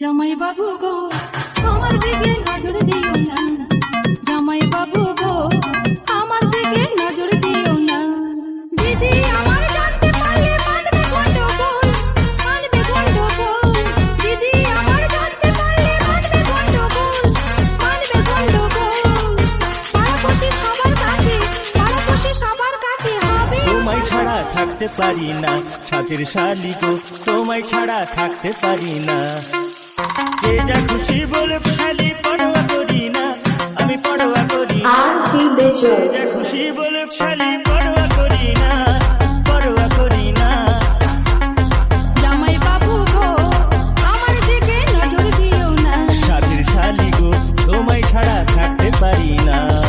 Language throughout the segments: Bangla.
জামাই বাবু গো, আমার দিকে নজর দিও না। জামাই বাবু গো, আমার দিকে নজর দিও না। দিদি, আমার জানতে পারলে বাঁধবে গন্ডগোল বাঁধবে গন্ডগোল। দিদি, আমার জানতে পারলে বাঁধবে গন্ডগোল বাঁধবে গন্ডগোল। পাড়াপড়শি সবার কাছে পাড়াপড়শি সবার কাছে হবে। তোমায় ছাড়া থাকতে পারি না, সাজের শালি গো, তোমায় ছাড়া থাকতে পারি না। যে যা খুশি বলুক খালি পড়োয়া খুশি বলুক খালি পড়োয়া করি না পড়োয়া করি না। জামাই বাবু গো ছাড়া থাকতে পারি না।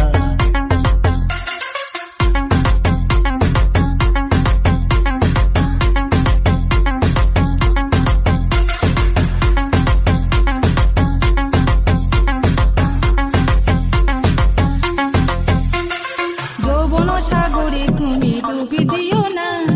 সাগরে তুমি ডুবি দিও না।